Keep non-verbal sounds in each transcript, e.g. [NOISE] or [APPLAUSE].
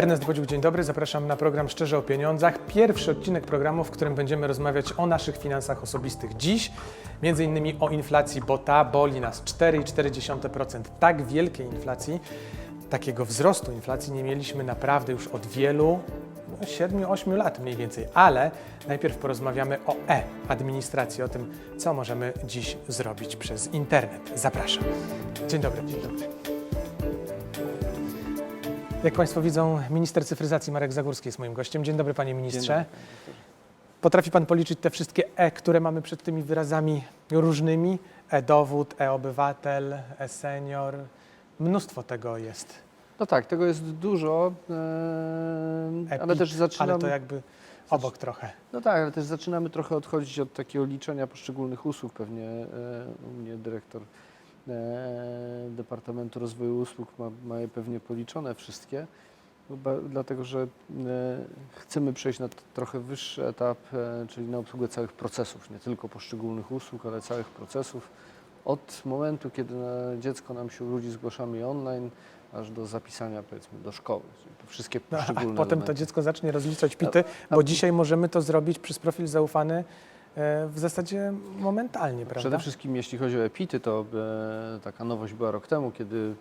Ernest Bodziuk, dzień dobry. Zapraszam na program Szczerze o Pieniądzach. Pierwszy odcinek programu, w którym będziemy rozmawiać o naszych finansach osobistych. Dziś między innymi o inflacji, bo ta boli nas 4,4%. Tak wielkiej inflacji, takiego wzrostu inflacji nie mieliśmy naprawdę już od wielu, no, 7-8 lat mniej więcej. Ale najpierw porozmawiamy o e-administracji, o tym, co możemy dziś zrobić przez internet. Zapraszam. Dzień dobry. Dzień dobry. Jak Państwo widzą, minister cyfryzacji Marek Zagórski jest moim gościem. Dzień dobry, panie ministrze. Potrafi pan policzyć te wszystkie e, które mamy przed tymi wyrazami różnymi? E-dowód, e-obywatel, e-senior. Mnóstwo tego jest. No tak, tego jest dużo, e, ale też zaczynamy. Ale to jakby obok trochę. No tak, ale też zaczynamy trochę odchodzić od takiego liczenia poszczególnych usług. Pewnie e, u mnie dyrektor e, Departamentu Rozwoju Usług ma, ma je pewnie policzone wszystkie, ba, dlatego że e, chcemy przejść na trochę wyższy etap, e, czyli na obsługę całych procesów, nie tylko poszczególnych usług, ale całych procesów. Od momentu, kiedy dziecko nam się urodzi, zgłaszamy online, aż do zapisania powiedzmy do szkoły. To wszystkie No, a poszczególne potem to elementy. dziecko zacznie rozliczać pity, A- bo dzisiaj możemy to zrobić przez profil zaufany e, w zasadzie momentalnie, prawda? Przede wszystkim jeśli chodzi o epity, to e, taka nowość była rok temu, kiedy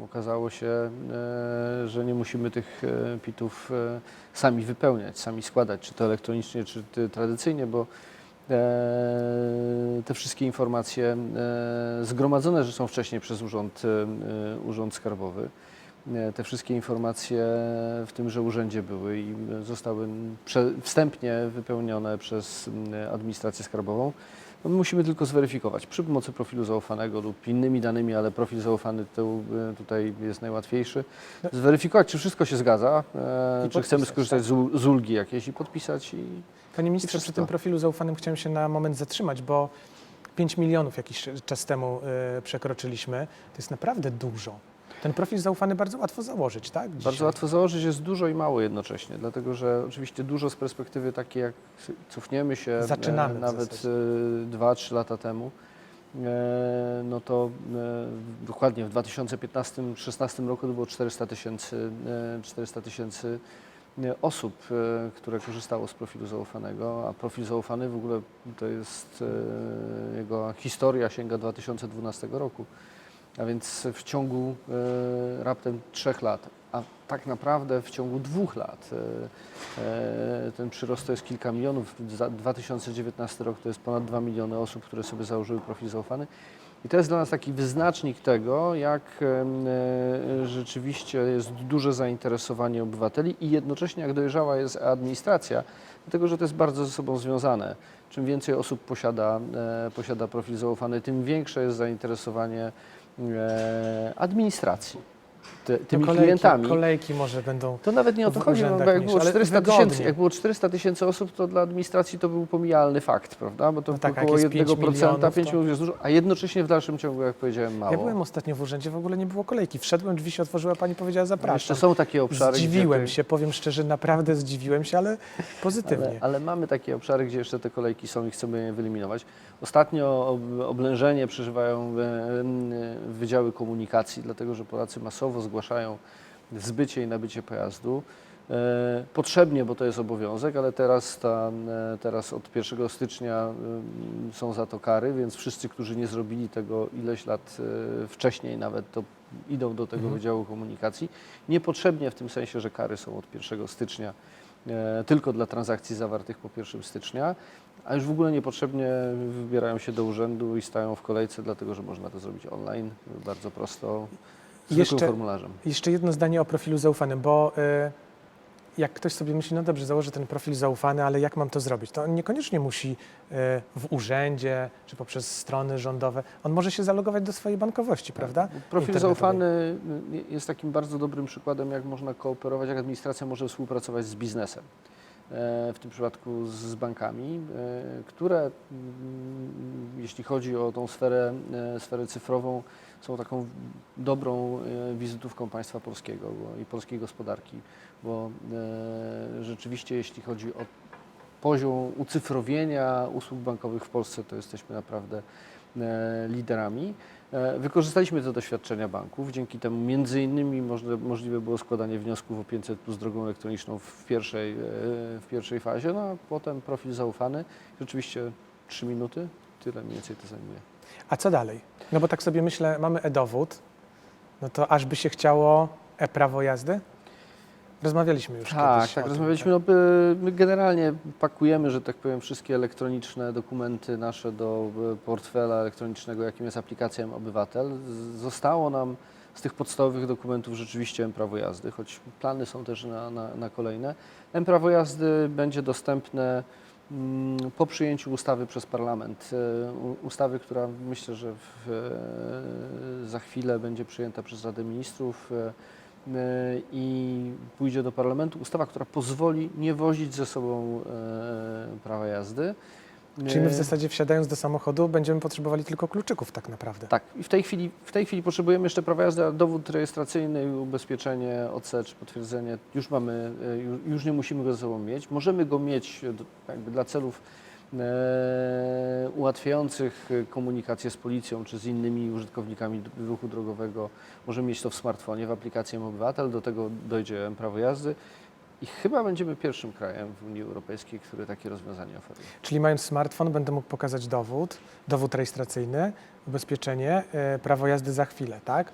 e, okazało się, że nie musimy tych pitów sami wypełniać, sami składać, czy to elektronicznie, czy tradycyjnie, bo te wszystkie informacje e, zgromadzone, że są wcześniej przez Urząd, e, e, Urząd Skarbowy, e, te wszystkie informacje w tymże urzędzie były i zostały wstępnie wypełnione przez administrację skarbową. No, my musimy tylko zweryfikować przy pomocy profilu zaufanego lub innymi danymi, ale profil zaufany to, e, tutaj jest najłatwiejszy. Zweryfikować, czy wszystko się zgadza, e, czy chcemy skorzystać z, ul- z ulgi jakiejś i podpisać. I, Panie ministrze, przy tym profilu zaufanym chciałem się na moment zatrzymać, bo 5 milionów jakiś czas temu y, przekroczyliśmy. To jest naprawdę dużo. Ten profil zaufany bardzo łatwo założyć, tak? Bardzo dzisiaj? łatwo założyć, jest dużo i mało jednocześnie, dlatego że oczywiście dużo z perspektywy takiej, jak cofniemy się e, Zaczynamy nawet zasadzie. 2-3 lata temu, e, no to e, dokładnie w 2015-2016 roku to było 400 tysięcy e, 400 tysięcy e, osób, e, które korzystało z profilu zaufanego, a profil zaufany w ogóle to jest, e, jego historia sięga 2012 roku. A więc w ciągu e, raptem trzech lat, a tak naprawdę w ciągu dwóch lat e, e, ten przyrost to jest kilka milionów. Za 2019 rok to jest ponad 2 miliony osób, które sobie założyły profil zaufany. I to jest dla nas taki wyznacznik tego, jak e, rzeczywiście jest duże zainteresowanie obywateli i jednocześnie jak dojrzała jest administracja, dlatego że to jest bardzo ze sobą związane. Czym więcej osób posiada, e, posiada profil zaufany, tym większe jest zainteresowanie administracji, ty, tymi No kolejki, klientami. Kolejki może będą. To nawet nie o to chodzi, no, bo jak było, ale 400 wygodnie. tysięcy, jak było 400 tysięcy osób, to dla administracji to był pomijalny fakt, prawda? Bo to No tak, około jest 5 1%, 5 milionów, to- jest dużo, a jednocześnie w dalszym ciągu, jak powiedziałem, mało. Ja byłem ostatnio w urzędzie, w ogóle nie było kolejki. Wszedłem, drzwi się otworzyła, pani powiedziała No, Jeszcze zapraszam. są takie obszary, Zdziwiłem gdzie się, powiem szczerze, naprawdę zdziwiłem się, ale pozytywnie. Ale, ale mamy takie obszary, gdzie jeszcze te kolejki są i chcemy je wyeliminować. Ostatnio ob- oblężenie przeżywają e, wydziały komunikacji, dlatego że Polacy masowo zgłaszają zbycie i nabycie pojazdu. E, Potrzebnie, bo to jest obowiązek, ale teraz, ta, e, teraz od 1 stycznia em, są za to kary, więc wszyscy, którzy nie zrobili tego ileś lat e, wcześniej nawet, to idą do tego Mhm. Wydziału Komunikacji. Niepotrzebnie w tym sensie, że kary są od 1 stycznia e, tylko dla transakcji zawartych po 1 stycznia, a już w ogóle niepotrzebnie wybierają się do urzędu i stają w kolejce, dlatego że można to zrobić online, bardzo prosto, Jeszcze- formularzem. Jeszcze jedno zdanie o profilu zaufanym, bo y, jak ktoś sobie myśli, no dobrze, założę ten profil zaufany, ale jak mam to zrobić? To on niekoniecznie musi y, w urzędzie czy poprzez strony rządowe. On może się zalogować do swojej bankowości, prawda? Profil zaufany y, jest takim bardzo dobrym przykładem, jak można kooperować, jak administracja może współpracować z biznesem. w tym przypadku z bankami, które mm, jeśli chodzi o tą sferę, e, sferę cyfrową, są taką dobrą e, wizytówką państwa polskiego i polskiej gospodarki, bo e, rzeczywiście jeśli chodzi o poziom ucyfrowienia usług bankowych w Polsce, to jesteśmy naprawdę liderami. Wykorzystaliśmy te doświadczenia banków, dzięki temu między innymi możliwe było składanie wniosków o 500 plus drogą elektroniczną w pierwszej, w pierwszej fazie, no a potem profil zaufany. Rzeczywiście 3 minuty, tyle mniej więcej to zajmuje. A co dalej? No bo tak sobie myślę, mamy e-dowód, no to aż by się chciało e-prawo jazdy? Rozmawialiśmy już Tak, kiedyś tak, tym, rozmawialiśmy. No, by- my generalnie pakujemy, że tak powiem, wszystkie elektroniczne dokumenty nasze do e, portfela elektronicznego, jakim jest aplikacja Obywatel. Zostało nam z tych podstawowych dokumentów rzeczywiście prawo jazdy, choć plany są też na, na, na kolejne. prawo jazdy będzie dostępne po przyjęciu ustawy przez parlament. E, Ustawy, która myślę, że w, e, za chwilę będzie przyjęta przez Radę Ministrów. e, i pójdzie do parlamentu. Ustawa, która pozwoli nie wozić ze sobą prawa jazdy. Czyli my w E, zasadzie wsiadając do samochodu będziemy potrzebowali tylko kluczyków tak naprawdę. Tak, i w tej chwili, w tej chwili potrzebujemy jeszcze prawa jazdy, a dowód rejestracyjny, ubezpieczenie OC czy potwierdzenie już mamy, ju- już nie musimy go ze sobą mieć. Możemy go mieć do- jakby dla celów e, ułatwiających komunikację z policją czy z innymi użytkownikami ruchu drogowego. Możemy mieć to w smartfonie, w aplikacji Obywatel, do tego dojdzie prawo jazdy. I chyba będziemy pierwszym krajem w Unii Europejskiej, który takie rozwiązanie oferuje. Czyli mając smartfon będę mógł pokazać dowód, dowód rejestracyjny, ubezpieczenie, e, prawo jazdy za chwilę, tak?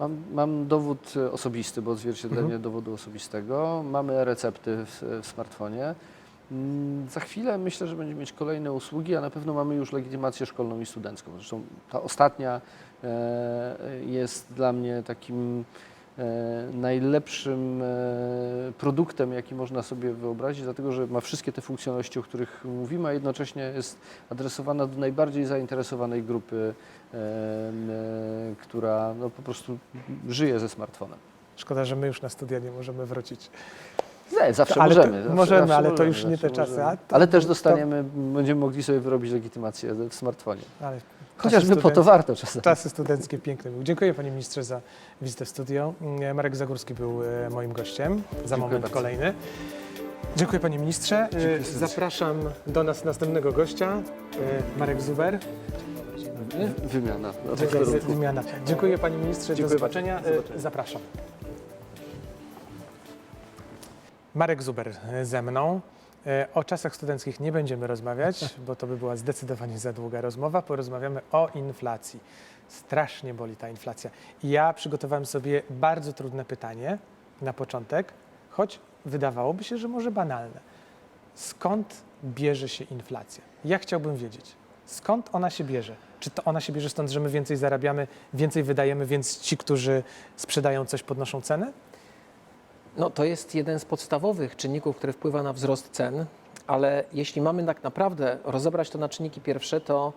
Mam, mam dowód e, osobisty, bo odzwierciedlenie Mhm. dowodu osobistego. Mamy recepty w, w smartfonie. Mm, Za chwilę myślę, że będziemy mieć kolejne usługi, a na pewno mamy już legitymację szkolną i studencką. Zresztą ta ostatnia e, jest dla mnie takim najlepszym e, produktem, jaki można sobie wyobrazić, dlatego że ma wszystkie te funkcjonalności, o których mówimy, a jednocześnie jest adresowana do najbardziej zainteresowanej grupy, e, e, która no, po prostu żyje ze smartfonem. Szkoda, że my już na studia nie możemy wrócić. Nie, zawsze Ale to- możemy. zawsze, możemy, zawsze ale to już nie zawsze te czasy, możemy. a to- ale też to- dostaniemy, będziemy mogli sobie wyrobić legitymację w smartfonie. Ale Chociażby po to warto czasem. Czasy studenckie piękne były. Dziękuję panie ministrze za wizytę w studio. Mm, Marek Zagórski był e, moim gościem. Za moment bardzo. kolejny. Dziękuję panie ministrze. E, Dziękuję. Zapraszam do nas następnego gościa, e, Marek Zuber. Wymiana. No, Dziękuję, wymiana. Dziękuję panie ministrze, Dziękuję do bardzo. Do zobaczenia. E, Zapraszam. Marek Zuber e, ze mną. E, O czasach studenckich nie będziemy rozmawiać, [LAUGHS] bo to by była zdecydowanie za długa rozmowa. Porozmawiamy o inflacji. Strasznie boli ta inflacja. I ja przygotowałem sobie bardzo trudne pytanie na początek, choć wydawałoby się, że może banalne. Skąd bierze się inflacja? Ja chciałbym wiedzieć, skąd ona się bierze? Czy to ona się bierze stąd, że my więcej zarabiamy, więcej wydajemy, więc ci, którzy sprzedają coś, podnoszą cenę? No, to jest jeden z podstawowych czynników, który wpływa na wzrost cen, ale jeśli mamy tak naprawdę rozebrać to na czynniki pierwsze, to,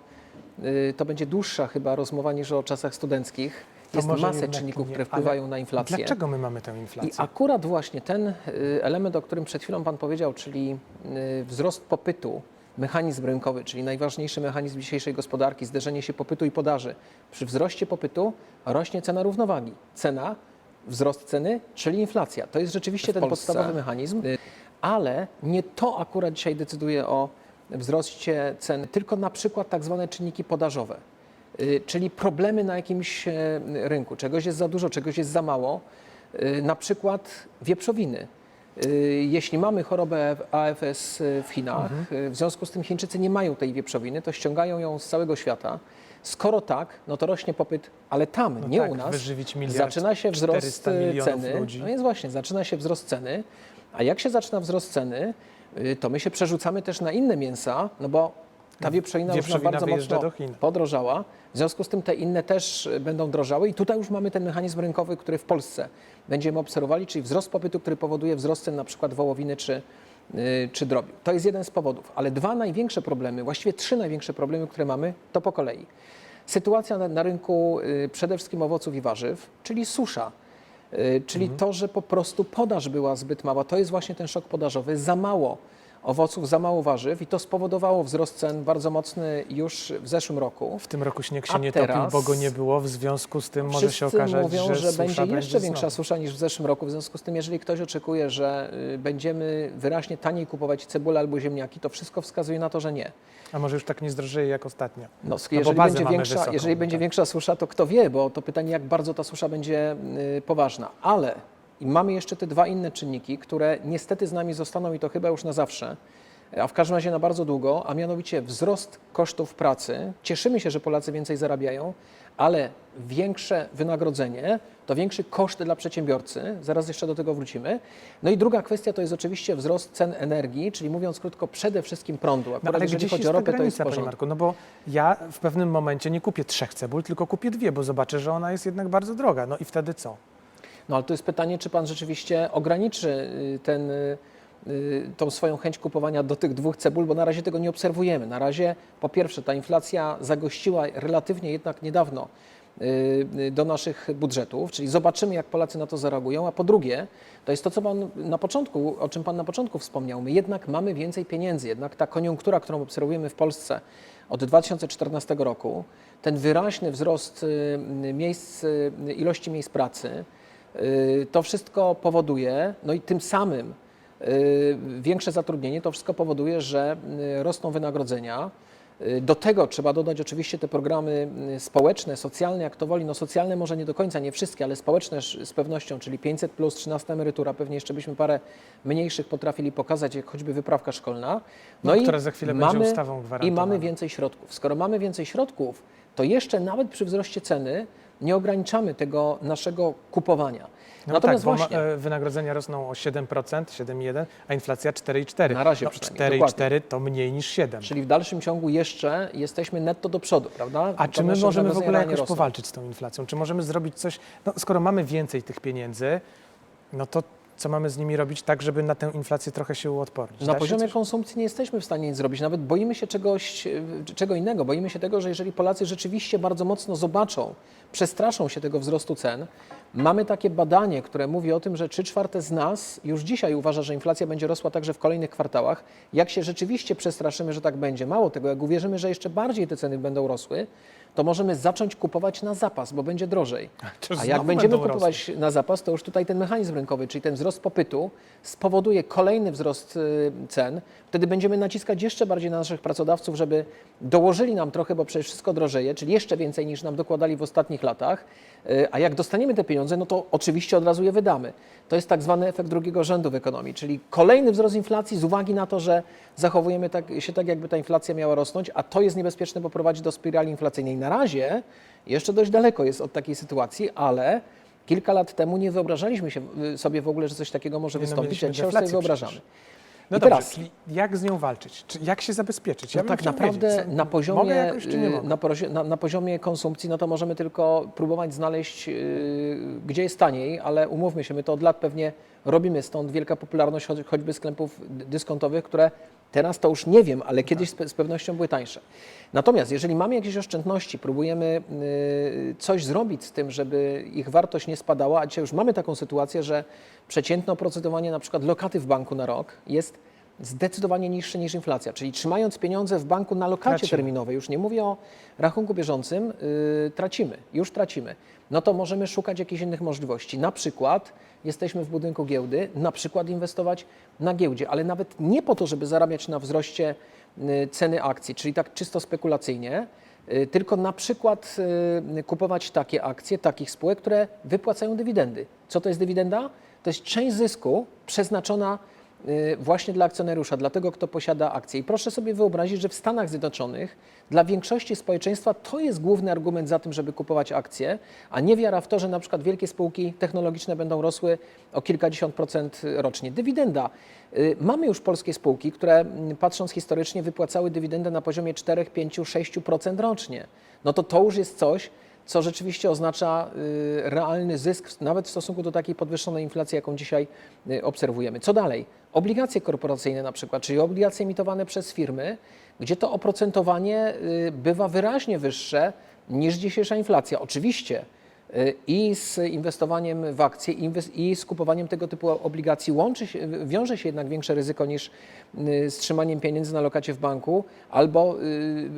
y, to będzie dłuższa chyba rozmowa niż o czasach studenckich. To Jest masę czynników, nie, które wpływają na inflację. Dlaczego my mamy tę I inflację? akurat właśnie ten y, element, o którym przed chwilą Pan powiedział, czyli y, wzrost popytu, mechanizm rynkowy, czyli najważniejszy mechanizm dzisiejszej gospodarki, zderzenie się popytu i podaży. Przy wzroście popytu rośnie cena równowagi. Cena, wzrost ceny, czyli inflacja. To jest rzeczywiście W ten Polsce. podstawowy mechanizm, y, ale nie to akurat dzisiaj decyduje o wzroście cen, tylko na przykład tak zwane czynniki podażowe. Y, czyli problemy na jakimś e, rynku. Czegoś jest za dużo, czegoś jest za mało. Y, Na przykład wieprzowiny. Y, Jeśli mamy chorobę AFS w Chinach, Mhm. y, w związku z tym Chińczycy nie mają tej wieprzowiny, to ściągają ją z całego świata. Skoro tak, no to rośnie popyt, ale tam, No nie tak, u nas, wyżywić miliard, zaczyna się wzrost 400 milionów ceny. ludzi. No więc właśnie, zaczyna się wzrost ceny, a jak się zaczyna wzrost ceny, y, to my się przerzucamy też na inne mięsa, no bo ta wieprzowina, już nam Wieprzowina bardzo wyjeżdża mocno podrożała. W związku z tym te inne też y, będą drożały i tutaj już mamy ten mechanizm rynkowy, który w Polsce będziemy obserwowali, czyli wzrost popytu, który powoduje wzrost cen na przykład wołowiny czy, czy drobiu. To jest jeden z powodów, ale dwa największe problemy, właściwie trzy największe problemy, które mamy, to po kolei. Sytuacja na, na rynku y, przede wszystkim owoców i warzyw, czyli susza. Y, Czyli to, że po prostu podaż była zbyt mała, to jest właśnie ten szok podażowy. Za mało owoców, za mało warzyw i to spowodowało wzrost cen bardzo mocny już w zeszłym roku. W tym roku śnieg się A nie topił, bo go nie było, w związku z tym może się okazać, mówią, że, że, będzie jeszcze większa znowu. susza niż w zeszłym roku. W związku z tym, jeżeli ktoś oczekuje, że y, będziemy wyraźnie taniej kupować cebulę albo ziemniaki, to wszystko wskazuje na to, że nie. A może już tak nie zdrożeje jak ostatnio. No, bo jeżeli bazę będzie, mamy większa, wysoką, jeżeli no będzie tak. większa susza, to kto wie, bo to pytanie, jak bardzo ta susza będzie y, poważna. Ale i mamy jeszcze te dwa inne czynniki, które niestety z nami zostaną i to chyba już na zawsze, a w każdym razie na bardzo długo, a mianowicie wzrost kosztów pracy. Cieszymy się, że Polacy więcej zarabiają, ale większe wynagrodzenie to większy koszt dla przedsiębiorcy. Zaraz jeszcze do tego wrócimy. No i druga kwestia to jest oczywiście wzrost cen energii, czyli mówiąc krótko, przede wszystkim prądu. No, Akurat ale jeżeli chodzi o ropę, to jest porządku. Marku, no bo ja w pewnym momencie nie kupię trzech cebul, tylko kupię dwie, bo zobaczę, że ona jest jednak bardzo droga. No i wtedy co? No ale to jest pytanie, czy pan rzeczywiście ograniczy y, ten, y, y, tą swoją chęć kupowania do tych dwóch cebul, bo na razie tego nie obserwujemy. Na razie po pierwsze ta inflacja zagościła relatywnie jednak niedawno do naszych budżetów, czyli zobaczymy jak Polacy na to zareagują, a po drugie to jest to, co pan na początku, o czym pan na początku wspomniał, my jednak mamy więcej pieniędzy, jednak ta koniunktura, którą obserwujemy w Polsce od 2014 roku, ten wyraźny wzrost miejsc, ilości miejsc pracy, To wszystko powoduje, no i tym samym y, większe zatrudnienie, to wszystko powoduje, że y, rosną wynagrodzenia. Y, Do tego trzeba dodać oczywiście te programy y, społeczne, socjalne, jak to woli. No socjalne może nie do końca, nie wszystkie, ale społeczne z pewnością, czyli 500 plus, 13 emerytura, pewnie jeszcze byśmy parę mniejszych potrafili pokazać, jak choćby wyprawka szkolna. No, która za chwilę będzie mamy, ustawą I gwarantowana. mamy więcej środków. Skoro mamy więcej środków, to jeszcze nawet przy wzroście ceny nie ograniczamy tego naszego kupowania. No Natomiast tak, ma, właśnie, e, wynagrodzenia rosną o 7%, 7,1%, a inflacja 4,4%. Na razie no, przynajmniej, 4,4% to mniej niż 7%. czyli w dalszym ciągu jeszcze jesteśmy netto do przodu, prawda? A To czy my możemy w ogóle jakoś rosną. powalczyć z tą inflacją? Czy możemy zrobić coś, no skoro mamy więcej tych pieniędzy, no to co mamy z nimi robić tak, żeby na tę inflację trochę się uodpornić? Na Da się poziomie konsumpcji nie jesteśmy w stanie nic zrobić. Nawet boimy się czegoś, e, czego innego. Boimy się tego, że jeżeli Polacy rzeczywiście bardzo mocno zobaczą, przestraszą się tego wzrostu cen, mamy takie badanie, które mówi o tym, że 3 czwarte z nas już dzisiaj uważa, że inflacja będzie rosła także w kolejnych kwartałach. Jak się rzeczywiście przestraszymy, że tak będzie, mało tego, jak uwierzymy, że jeszcze bardziej te ceny będą rosły, to możemy zacząć kupować na zapas, bo będzie drożej. [LAUGHS] To A znowu jak będziemy będą kupować na zapas, to już tutaj ten mechanizm rynkowy, czyli ten wzrost popytu spowoduje kolejny wzrost y, cen. Wtedy będziemy naciskać jeszcze bardziej na naszych pracodawców, żeby dołożyli nam trochę, bo przecież wszystko drożeje, czyli jeszcze więcej niż nam dokładali w ostatnich latach. Y, A jak dostaniemy te pieniądze, no to oczywiście od razu je wydamy. To jest tak zwany efekt drugiego rzędu w ekonomii, czyli kolejny wzrost inflacji z uwagi na to, że zachowujemy tak, się tak, jakby ta inflacja miała rosnąć, a to jest niebezpieczne, bo prowadzi do spirali inflacyjnej. Na razie jeszcze dość daleko jest od takiej sytuacji, ale kilka lat temu nie wyobrażaliśmy y, sobie w ogóle, że coś takiego może Nie, no, wystąpić, a dzisiaj sobie wyobrażamy. przecież. No I dobrze, teraz- czyli jak z nią walczyć? Czy jak się zabezpieczyć? No bym tak naprawdę na poziomie, jakoś, y, na, na, na poziomie konsumpcji, no to możemy tylko próbować znaleźć, y, gdzie jest taniej, ale umówmy się, my to od lat pewnie robimy, stąd wielka popularność choć- choćby sklepów dy- dyskontowych, które teraz to już nie wiem, ale kiedyś z, pe- z pewnością były tańsze. Natomiast jeżeli mamy jakieś oszczędności, próbujemy y, coś zrobić z tym, żeby ich wartość nie spadała, a dzisiaj już mamy taką sytuację, że przeciętne oprocentowanie na przykład lokaty w banku na rok jest zdecydowanie niższe niż inflacja. Czyli trzymając pieniądze w banku na lokacie Tracimy. terminowej, już nie mówię o rachunku bieżącym, yy, tracimy, już tracimy. No to możemy szukać jakichś innych możliwości. Na przykład jesteśmy w budynku giełdy, na przykład inwestować na giełdzie, ale nawet nie po to, żeby zarabiać na wzroście yy, ceny akcji, czyli tak czysto spekulacyjnie, yy, tylko na przykład yy, kupować takie akcje, takich spółek, które wypłacają dywidendy. Co to jest dywidenda? To jest część zysku przeznaczona właśnie dla akcjonariusza, dla tego, kto posiada akcje. I proszę sobie wyobrazić, że w Stanach Zjednoczonych dla większości społeczeństwa to jest główny argument za tym, żeby kupować akcje, a nie wiara w to, że na przykład wielkie spółki technologiczne będą rosły o kilkadziesiąt procent rocznie. Dywidenda. Y, Mamy już polskie spółki, które mm, patrząc historycznie wypłacały dywidendę na poziomie 4, 5, 6% rocznie. No to to już jest coś, co rzeczywiście oznacza y, realny zysk, nawet w stosunku do takiej podwyższonej inflacji, jaką dzisiaj y, obserwujemy. Co dalej? Obligacje korporacyjne na przykład, czyli obligacje emitowane przez firmy, gdzie to oprocentowanie y, bywa wyraźnie wyższe niż dzisiejsza inflacja. Oczywiście i z inwestowaniem w akcje i z kupowaniem tego typu obligacji łączy się, wiąże się jednak większe ryzyko niż y, z trzymaniem pieniędzy na lokacie w banku albo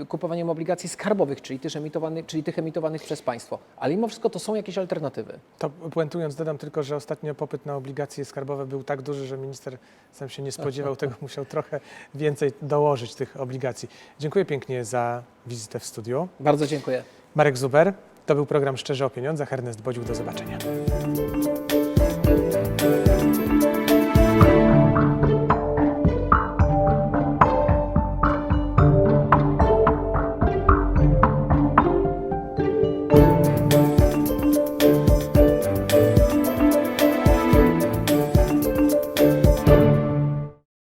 y, kupowaniem obligacji skarbowych, czyli tych, emitowanych, czyli tych emitowanych przez państwo. Ale mimo wszystko to są jakieś alternatywy. To puentując, dodam tylko, że ostatnio popyt na obligacje skarbowe był tak duży, że minister sam się nie spodziewał [LAUGHS] tego, musiał trochę więcej dołożyć tych obligacji. Dziękuję pięknie za wizytę w studiu. Bardzo dziękuję. Marek Zuber, to był program Szczerze o Pieniądzach. Ernest Bodziuk, do zobaczenia.